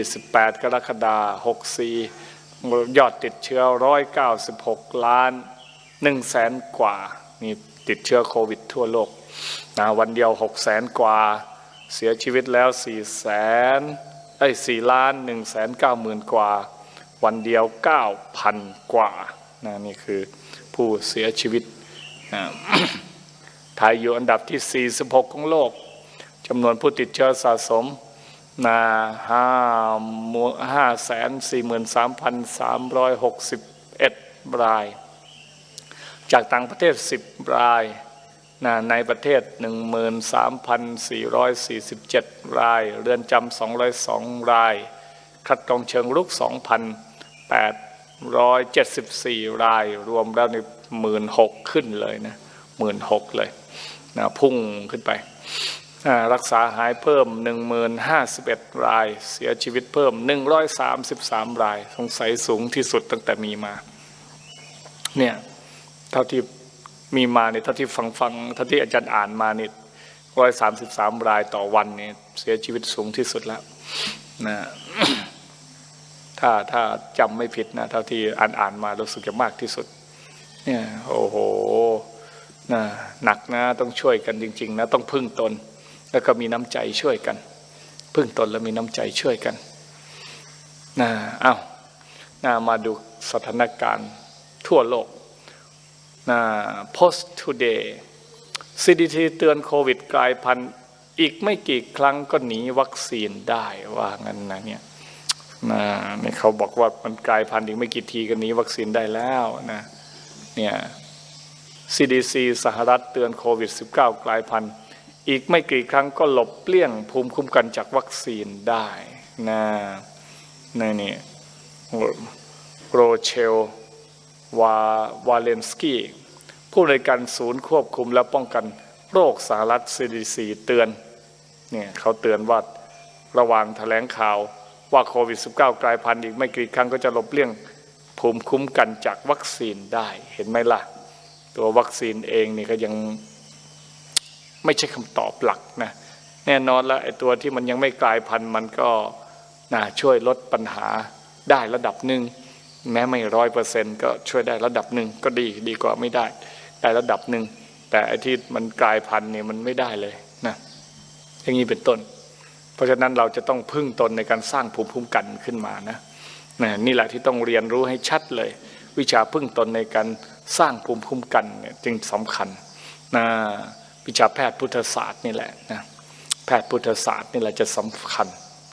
28 กรกฎาคม64 ยอดติดเชื้อ 196 ล้าน 1 แสนกว่านี่ติดเชื้อโควิดทั่วโลกนะวันเดียว 6 แสนกว่า เสียชีวิตแล้ว 4 แสนไอ้4ล้าน1แสน9หมื่นกว่า วันเดียว 9,000 กว่านะนี่คือผู้เสียชีวิตนะไทยอยู่อันดับที่ 46 ของโลกจำนวนผู้ติดเชื้อสะสม นะห้าห้าแสนสี่หมื่นสามพันสามร้อยหกสิบเอ็ดราย จากต่างประเทศสิบรายนะในประเทศหนึ่งหมื่นสามพันสี่ร้อยสี่สิบเจ็ดราย เรือนจำสองร้อยสองราย คัดกรองเชิงลุกสองพันแปดร้อยเจ็ดสิบสี่ราย รวมแล้วในหมื่นหกขึ้นเลยนะหมื่นหกเลยนะพุ่งขึ้นไป รักษาหายเพิ่ม 1051 ราย เสียชีวิตเพิ่ม 133 ราย สงสัยสูงที่สุดตั้งแต่มีมา เนี่ยเท่าที่มีมาเนี่ยเท่าที่ฟังฟังเท่าที่อาจารย์อ่านมานี่ร้อยสามสิบสามรายต่อวันเนี่ยเสียชีวิตสูงที่สุดแล้วนะถ้าถ้าจำไม่ผิดนะเท่าที่อ่านอ่านมารู้สึกจะมากที่สุด เนี่ยโอ้โหนะหนักนะต้องช่วยกันจริง ๆ นะ ต้องพึ่งตน แล้วก็มีน้ำใจช่วยกัน พึ่งตนแล้วมีน้ำใจช่วยกันนะเอ้านะมาดูสถานการณ์ทั่วโลกนะ post today CDC เตือนโควิดกลายพันธุ์อีกไม่กี่ครั้งก็หนีวัคซีนได้ว่างั้นนะเนี่ยนะนี่เขาบอกว่ามันกลายพันธุ์อีกไม่กี่ทีก็หนีวัคซีนได้แล้วนะเนี่ย CDC สหรัฐเตือนโควิด -19 กลายพันธุ์ อีกไม่กี่ครั้งก็หลบเลี่ยงภูมิคุ้มกันจากวัคซีนได้นะนี่นี่โรเชลวาวาเลนสกี้ผู้ในการศูนย์ควบคุมและป้องกันโรคสหรัฐ CDC เตือนเนี่ยเขาเตือนว่าระหว่างแถลงข่าวว่าโควิด -19 กลายพันธุ์อีกไม่กี่ครั้งก็จะหลบเลี่ยงภูมิคุ้มกันจากวัคซีนได้เห็นไหมล่ะ ตัววัคซีนเองนี่ก็ยัง ไม่ใช่คำตอบหลักนะแน่นอนแล้วไอ้ตัวที่มันยังไม่กลายพันธุ์มันก็นะช่วยลดปัญหาได้ระดับหนึ่งแม้ไม่ร้อยเปอร์เซ็นต์ก็ช่วยได้ระดับหนึ่งก็ดีดีกว่าไม่ได้ได้ระดับหนึ่งแต่ไอ้ที่มันกลายพันธุ์เนี่ยมันไม่ได้เลยนะอย่างนี้เป็นต้น เพราะฉะนั้นเราจะต้องพึ่งตนในการสร้างภูมิคุ้มกันขึ้นมานะนะนี่แหละที่ต้องเรียนรู้ให้ชัดเลย วิชาพึ่งตนในการสร้างภูมิคุ้มกันเนี่ยจึงสำคัญนะ วิชาแพทย์พุทธศาสตร์นี่แหละนะแพทย์พุทธศาสตร์นี่แหละจะสำคัญ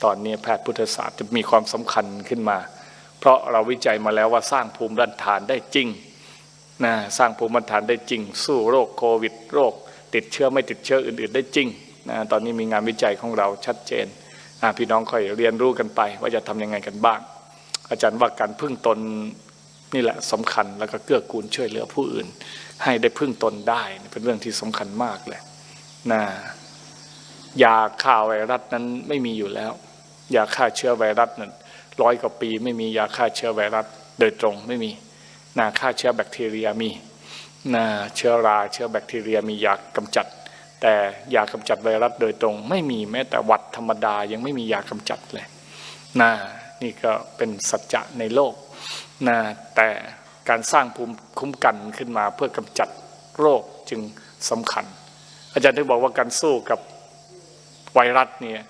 ตอนนี้แพทย์พุทธศาสตร์จะมีความสำคัญขึ้นมา เพราะเราวิจัยมาแล้วว่าสร้างภูมิต้านทานได้จริงนะสร้างภูมิต้านทานได้จริง สู้โรคโควิด โรค ติดเชื้อไม่ติดเชื้ออื่น ๆ ได้จริงนะตอนนี้มีงานวิจัยของเราชัดเจนพี่น้องค่อยเรียนรู้กันไป ว่าจะทำยังไงกันบ้าง อาจารย์ว่าการพึ่งตน นี่แหละสำคัญแล้วก็เกื้อกูลช่วยเหลือผู้อื่น ให้ได้พึ่งตนได้เป็นเรื่องที่สำคัญมากเลยนะยาฆ่าไวรัสนั้นไม่มีอยู่แล้ว ยาฆ่าเชื้อไวรัสนั้นร้อยกว่าปีไม่มียาฆ่าเชื้อไวรัสโดยตรงไม่มีนาฆ่าเชื้อแบคทีเรียมีนาเชื้อราเชื้อแบคทีเรียมียากำจัด แต่ยากำจัดไวรัสโดยตรง ไม่มีแม้แต่หวัดธรรมดายังไม่มียากำจัดเลยนะ นี่ก็เป็นสัจจะในโลกนะแต่การสร้างภูมิคุ้มกันขึ้นมาเพื่อกำจัดโรคจึงสำคัญ อาจารย์ถึงบอกว่าการสู้กับไวรัสเนี่ย